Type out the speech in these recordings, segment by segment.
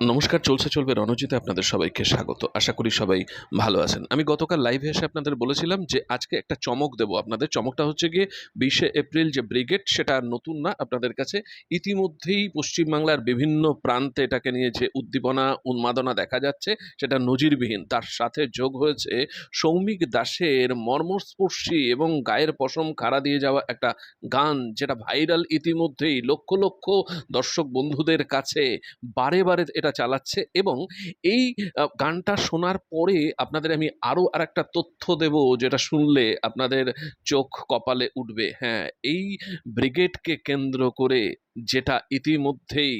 নমস্কার, চলছে, চলবে রণজিতে আপনাদের সবাইকে স্বাগত। আশা করি সবাই ভালো আছেন। আমি গতকাল লাইভে এসে আপনাদের বলেছিলাম যে, আজকে একটা চমক দেব আপনাদের। চমকটা হচ্ছে গিয়ে বিশে এপ্রিল যে ব্রিগেড, সেটা নতুন না আপনাদের কাছে। ইতিমধ্যেই পশ্চিমবাংলার বিভিন্ন প্রান্তে এটাকে নিয়ে যে উদ্দীপনা, উন্মাদনা দেখা যাচ্ছে, সেটা নজিরবিহীন। তার সাথে যোগ হয়েছে সৌমিক দাসের মর্মস্পর্শী এবং গায়ের পশম খাড়া দিয়ে যাওয়া একটা গান, যেটা ভাইরাল ইতিমধ্যেই লক্ষ লক্ষ দর্শক বন্ধুদের কাছে বারে বারে এটা চালাচ্ছে এবং এই গানটা শোনার পরে আপনাদের আমি আরও আর একটা তথ্য দেব যেটা শুনলে আপনাদের চোখ কপালে উঠবে। হ্যাঁ এই ব্রিগেডকে কেন্দ্র করে যেটা ইতিমধ্যেই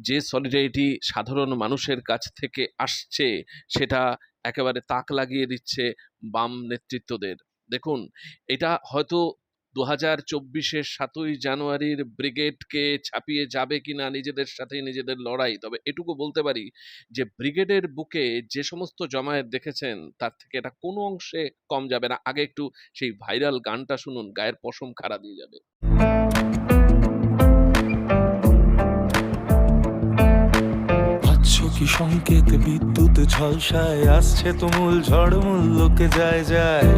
যে সলিডারিটি সাধারণ মানুষের কাছ থেকে আসছে, সেটা একেবারে তাক লাগিয়ে দিচ্ছে বাম নেতৃত্বদের। দেখুন, এটা হয়তো দু হাজার চব্বিশের সাতই জানুয়ারির ব্রিগেডকে ছাপিয়ে যাবে কিনা নিজেদের সাথেই নিজেদের লড়াই। তবে এটুকু বলতে পারি যে, ব্রিগেডের বুকে যে সমস্ত জমায়েত দেখেছেন, তার থেকে এটা কোনো অংশে কম যাবে না। আগে একটু সেই ভাইরাল গানটা শুনুন, গায়ের পশম খাড়া দিয়ে যাবে। পাচ্ছ কি সংকেত বিদ্যুৎ ঝলসায় আসছে তুমুল ঝড় লোকে যায় যায়।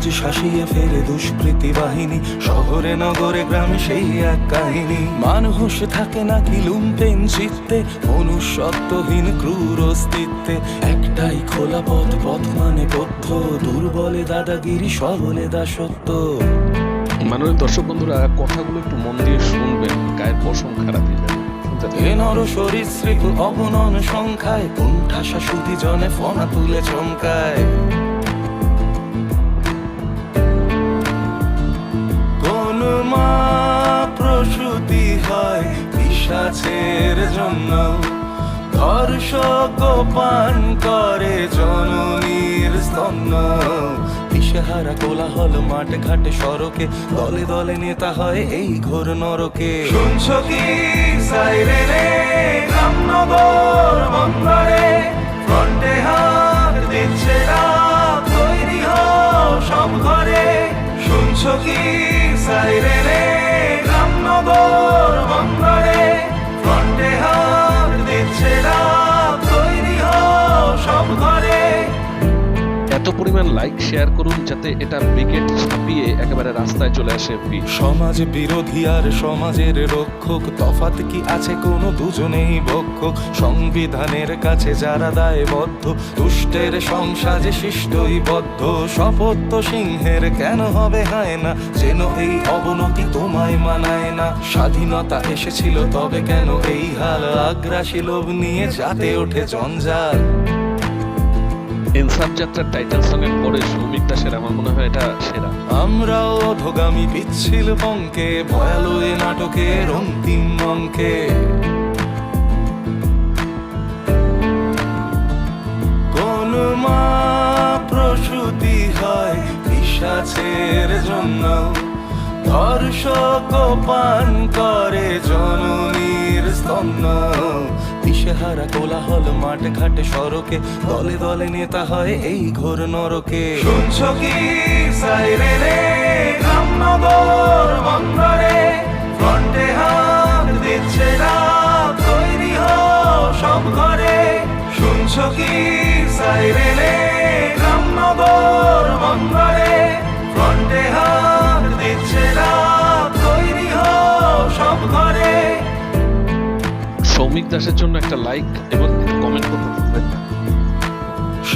সমাজ শাসিয়ে ফেলে দুষ্কৃতি বাহিনী। শহরে নগরে গ্রামে সেই এক কাহিনী। মানুষ থাকে নাকি লুম্পেন চিত্তে মনুষ্যত্বহীন ক্রূর অস্তিত্বে। একটাই খোলা পথ পথ মানে বদ্ধ দুর্বলে দাদাগিরি সবলে দাসত্ব। মাননীয় দর্শক বন্ধুরা কথাগুলো একটু মন দিয়ে শুনবেন গায়ের পশম যাবে। এ নর সরীসৃপ অগণন সংখ্যায় কুণ্ঠাসা সুধি জনে ফনা তুলে চমকায়। মা প্রসূতি হয় পিসাচের জন্য। দর্শক পান করে জননীর স্তন্য। দিশেহারা কোলাহল মাঠে ঘাটে সড়কে দলে দলে নেতা হয় এই ঘোর নরকে। শুনছ কি সাইরেনে? রামনগর বন্দরে পরিমাণ লাইক শেয়ার করুন যাতে এটা ব্রিগেড ছাপিয়ে একেবারে রাস্তায় চলে আসে সমাজ বিরোধী আর সমাজের রক্ষক তফাত কি আছে কোনো দুজনেই ভক্ষক সংবিধানের কাছে যারা দায়বদ্ধ, দুষ্টের সংসাজে শিষ্টই বদ্ধ। শপথ সিংহের, কেন হবে হয় না? যেন এই অবনতি তোমায় মানায় না। স্বাধীনতা এসেছিল, তবে কেন এই হাল? আগ্রাসী লোভ নিয়ে যাতে ওঠে জঞ্জাল। ইনসাফ যাত্রার টাইটেল সঙ্গের পরে সৌমিক দাসের, আমার মনে হয় এটা সেরা। আমরাও অধগামী পিচ্ছিল বঙ্কে ভয়ালো এ নাটকের অন্তিম অঙ্কে কোন মা প্রসূতি হয় পিসাচের জন্য দর্শক পান করে জননীর স্তন্য। দিশেহারা কোলাহল, মাঠ ঘাটে সড়কে, দলে দলে নেতা হয় এই ঘোর নরকে। শুনছ কি সাইরেনে, রামনগর বন্দরে, ফ্রন্টে হাত দিচ্ছে রাত তৈরি হও সব ঘরে। শুনছ কি দাসের জন্য একটা লাইক এবং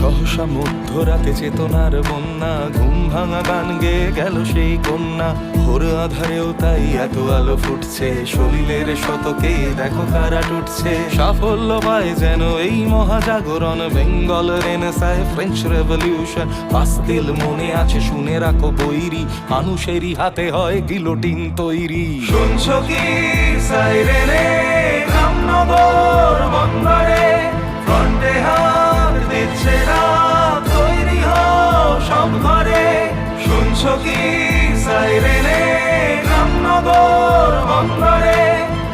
সহসা মধ্যরাতে চেতনার বন্যা, ঘুম ভাঙা গান গেয়ে গেল সেই কন্যা। ভোর আধারেও তাই এত আলো ফুটছে সলিলের শতকে দেখো কারা টুটছে। সাফল্য পায় যেন এই মহাজাগরণ, Bengal renaissance, French revolution. Bastille মনে আছে, শুনে রাখো বৈরি, মানুষেরই হাতে হয় গিলোটিন তৈরি। শুনছ কি সাইরেনে, রামনগর কি সাইরেনে, রামনগর বন্দরে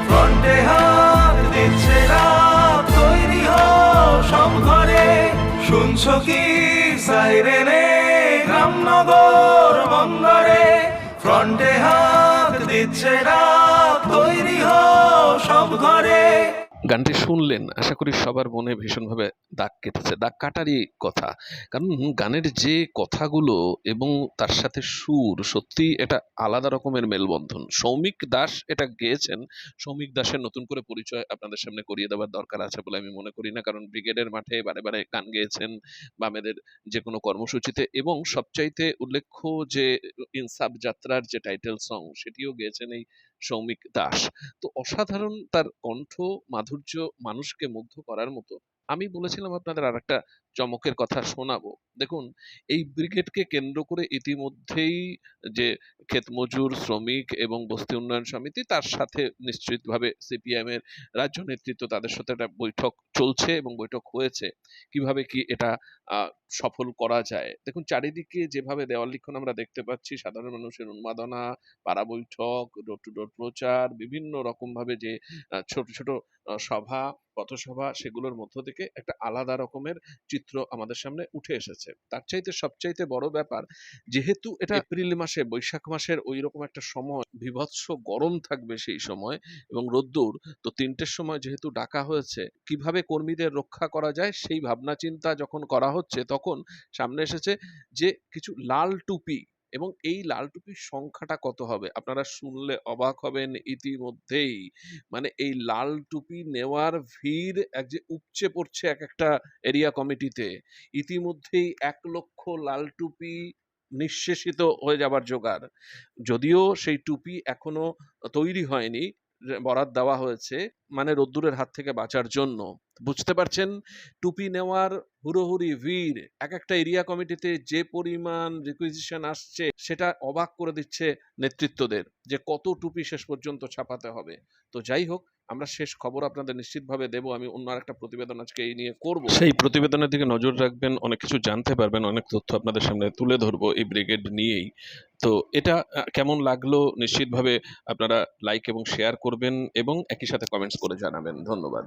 ফ্রন্টে হাত দিচ্ছে রাত তৈরি সব ঘরে। শুনছ কি সাইরেনে, রামনগর বন্দরে ফ্রন্টে হাত দিচ্ছে সেরা তৈরি সব ঘরে। গানটি শুনলেন, আশা করি সবার মনে ভীষণভাবে দাগ কেটেছে। দাগ কাটারই কথা। কারণ গানের যে কথাগুলো এবং তার সাথে সুর, সত্যি এটা আলাদা রকমের মেলবন্ধন। সৌমিক দাস এটা গেয়েছেন। সৌমিক দাসের নতুন করে পরিচয় আপনাদের সামনে করিয়ে দেওয়ার দরকার আছে বলে আমি মনে করি না। কারণ ব্রিগেডের মাঠে বারে বারে গান গেয়েছেন বামেদের যে কোনো কর্মসূচিতে এবং সবচাইতে উল্লেখ্য যে ইনসাফ যাত্রার যে টাইটেল সং, সেটিও গেয়েছেন এই সৌমিক দাস। তো অসাধারণ তার কণ্ঠ, মাধুর্য মানুষকে মুগ্ধ করার মতো। আমি বলেছিলাম আপনাদের আর একটা চমকের কথা শোনাবো। দেখুন, এই ব্রিগেডকে কেন্দ্র করে ইতিমধ্যেই যে ক্ষেত মজুর শ্রমিক এবং বস্তি উন্নয়ন সমিতি, তার সাথে নিশ্চিতভাবে সিপিএম এর রাজ্য নেতৃত্ব তাদের সাথে একটা বৈঠক চলছে এবং বৈঠক হয়েছে। কীভাবে কি এটা সফল করা যায়? দেখুন, চারিদিকে যেভাবে দেওয়াল লিখন আমরা দেখতে পাচ্ছি, সাধারণ মানুষের উন্মাদনা, পাড়া বৈঠক ডোর টু ডোর প্রচার, বিভিন্ন রকম ভাবে যে ছোট ছোট সভা পথসভা সেগুলোর মধ্য থেকে একটা আলাদা রকমের চিত্র আমাদের সামনে উঠে এসেছে। তার চাইতে সবচাইতে বড় ব্যাপার যেহেতু এটা এপ্রিল মাসে বৈশাখ মাসের ওই রকম একটা সময় বিভৎস গরম থাকবে সেই সময় এবং রোদ্দুর তো তিনটের সময় যেহেতু ডাকা হয়েছে কীভাবে কর্মীদের রক্ষা করা যায় সেই ভাবনা চিন্তা যখন করা হচ্ছে তখন সামনে এসেছে যে কিছু লাল টুপি এবং এই লাল টুপির সংখ্যাটা কত হবে? আপনারা শুনলে অবাক হবেন ইতিমধ্যেই। মানে এই লাল টুপি নেওয়ার ভিড় এক যে উপচে পড়ছে এক একটা এরিয়া কমিটিতে, ইতিমধ্যেই এক লক্ষ লাল টুপি নিঃশেষিত হয়ে যাবার জোগাড়। যদিও সেই টুপি এখনও তৈরি হয়নি বরাদ দেওয়া হয়েছে মানে রোদ্দুরের হাত থেকে বাঁচার জন্য। বুঝতে পারছেন? টুপি নেওয়ার হুড়োহুড়ি ভিড়, এক একটা এরিয়া কমিটিতে যে পরিমাণ রিকুইজিশন আসছে, সেটা অবাক করে দিচ্ছে নেতৃত্বদের যে কত টুপি শেষ পর্যন্ত ছাপাতে হবে। তো যাই হোক আমরা শেষ খবর আপনাদের নিশ্চিতভাবে দেব, আমি অন্য একটা প্রতিবেদন আজকে এই নিয়ে করব। সেই প্রতিবেদনের দিকে নজর রাখবেন, অনেক কিছু জানতে পারবেন, অনেক তথ্য আপনাদের সামনে তুলে ধরবো এই ব্রিগেড নিয়েই। তো এটা কেমন লাগল নিশ্চিতভাবে আপনারা লাইক এবং শেয়ার করবেন এবং একই সাথে কমেন্টস করে জানাবেন। ধন্যবাদ।